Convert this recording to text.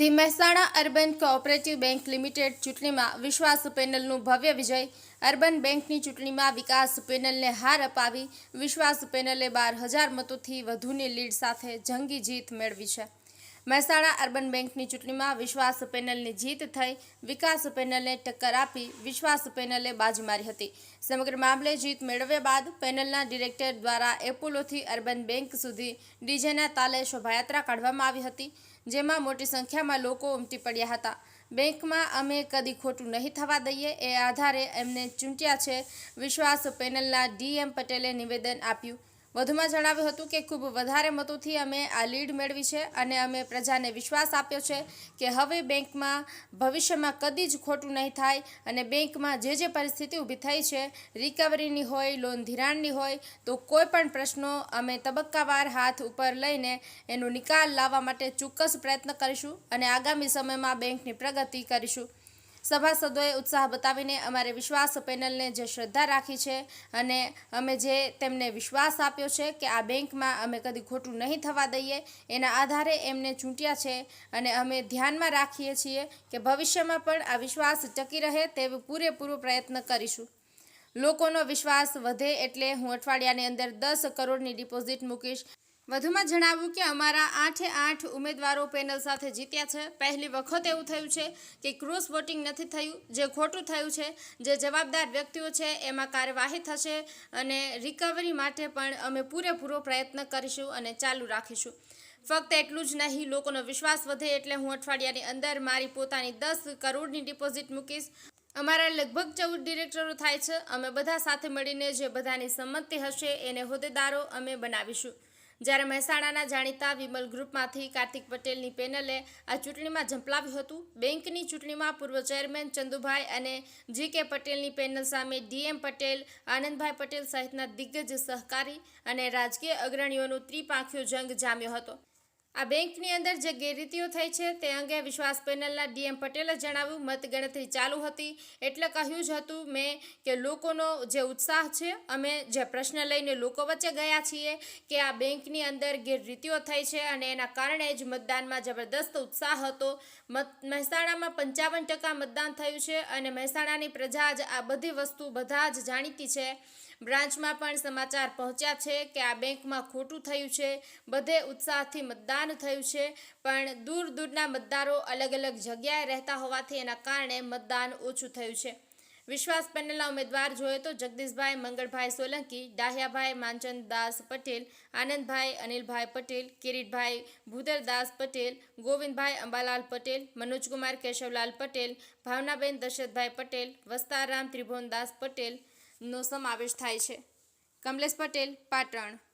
the Mehsana urban cooperative bank limited ચૂંટણીમાં વિશ્વાસ પેનલનું ભવ્ય વિજય. અર્બન બેંકની ચૂંટણીમાં વિકાસ પેનલને હાર અપાવી વિશ્વાસ પેનલે બાર હજાર મતોથી વધુની લીડ સાથે જંગી જીત મેળવી છે. મહેસાણા અર્બન બેંકની ચૂંટણીમાં વિશ્વાસ પેનલની જીત થઈ વિકાસ પેનલને ટક્કર આપી વિશ્વાસ પેનલે બાજી મારી હતી. સમગ્ર મામલે જીત મેળવ્યા બાદ પેનલના ડિરેક્ટર દ્વારા એપોલોથી અર્બન બેંક સુધી ડીજેના તાલે શોભાયાત્રા કાઢવામાં આવી હતી, જેમાં મોટી સંખ્યામાં લોકો ઉમટી પડ્યા હતા. બેંકમાં અમે કદી ખોટું નહીં થવા દઈએ એ આધારે એમને ચૂંટ્યા છે વિશ્વાસ પેનલના ડીએમ પટેલે નિવેદન આપ્યું. વધુમાં જણાવ્યું હતું કે ખૂબ વધારે મતોથી અમે આ લીડ મેળવી છે અને અમે પ્રજાને વિશ્વાસ આપ્યો છે કે હવે બેંકમાં ભવિષ્યમાં કદી જ ખોટું નહીં થાય અને બેંકમાં જે જે પરિસ્થિતિ ઊભી થઈ છે, રિકવરીની હોય, લોન ધિરાણની હોય, તો કોઈ પણ પ્રશ્નો અમે તબક્કાવાર હાથ ઉપર લઈને એનો નિકાલ લાવવા માટે ચોક્કસ પ્રયત્ન કરીશું અને આગામી સમયમાં બેંકની પ્રગતિ કરીશું. સભાસદોએ ઉત્સાહ બતાવીને અમારે વિશ્વાસ પેનલને જે શ્રદ્ધા રાખી છે અને અમે જે તેમને વિશ્વાસ આપ્યો છે કે આ બેંકમાં અમે કદી ખોટું નહીં થવા દઈએ, એના આધારે એમને ચૂંટ્યા છે અને અમે ધ્યાનમાં રાખીએ છીએ કે ભવિષ્યમાં પણ આ વિશ્વાસ ટકી રહે તેવો પૂરેપૂરો પ્રયત્ન કરીશું. લોકોનો વિશ્વાસ વધે એટલે હું અઠવાડિયાની અંદર દસ કરોડની ડિપોઝિટ મૂકીશ. વધુમાં જણાવ્યું કે અમારા આઠે આઠ ઉમેદવારો પેનલ સાથે જીત્યા છે. પહેલી વખત એવું થયું છે કે ક્રોસ વોટિંગ નથી થયું. જે ખોટું થયું છે, જે જવાબદાર વ્યક્તિઓ છે, એમાં કાર્યવાહી થશે અને રિકવરી માટે પણ અમે પૂરેપૂરો પ્રયત્ન કરીશું અને ચાલુ રાખીશું. ફક્ત એટલું જ નહીં, લોકોનો વિશ્વાસ વધે એટલે હું અઠવાડિયાની અંદર મારી પોતાની દસ કરોડની ડિપોઝિટ મૂકીશ. અમારા લગભગ ચૌદ ડિરેક્ટરો થાય છે. અમે બધા સાથે મળીને જે બધાની સંમતિ હશે, એને હોદ્દેદારો અમે બનાવીશું. જ્યારે મહેસાણાના જાણીતા વિમલ ગ્રુપમાંથી કાર્તિક પટેલની પેનલે આ ચૂંટણીમાં ઝંપલાવ્યું હતું. બેંકની ચૂંટણીમાં પૂર્વ ચેરમેન ચંદુભાઈ અને જી કે પટેલની પેનલ સામે ડીએમ પટેલ, આનંદભાઈ પટેલ સહિતના દિગ્ગજ સહકારી અને રાજકીય અગ્રણીઓનું ત્રિપાંખ્યો જંગ જામ્યો હતો. આ બેંકની અંદર જે ગેરરીતિઓ થઈ છે તે અંગે વિશ્વાસ પેનલના ડીએમ પટેલે જણાવ્યું, મતગણતરી ચાલુ હતી એટલે કહ્યું જ હતું મેં કે લોકોનો જે ઉત્સાહ છે, અમે જે પ્રશ્ન લઈને લોકો વચ્ચે ગયા છીએ કે આ બેંકની અંદર ગેરરીતિઓ થઈ છે અને એના કારણે જ મતદાનમાં જબરદસ્ત ઉત્સાહ હતો. મત, મહેસાણામાં પંચાવન ટકા મતદાન થયું છે અને મહેસાણાની પ્રજા જ આ બધી વસ્તુ બધા જ જાણીતી છે. બ્રાન્ચમાં પણ સમાચાર પહોંચ્યા છે કે આ બેંકમાં ખોટું થયું છે. બધે ઉત્સાહથી મતદાન થયું છે, પણ દૂર દૂરના મતદારો અલગ અલગ જગ્યાએ રહેતા હોવાથી એના કારણે મતદાન ઓછું થયું છે. વિશ્વાસ પેનલના ઉમેદવાર જોઈએ તો જગદીશભાઈ મંગળભાઈ સોલંકી, ડાહ્યાભાઈ માનચંદદાસ પટેલ, આનંદભાઈ અનિલભાઈ પટેલ, કિરીટભાઈ ભૂદરદાસ પટેલ, ગોવિંદભાઈ અંબાલાલ પટેલ, મનોજકુમાર કેશવલાલ પટેલ, ભાવનાબેન દશરથભાઈ પટેલ વસ્તારામ ત્રિભુવનદાસ પટેલનો સમાવેશ થાય છે. કમલેશ પટેલ, પાટણ.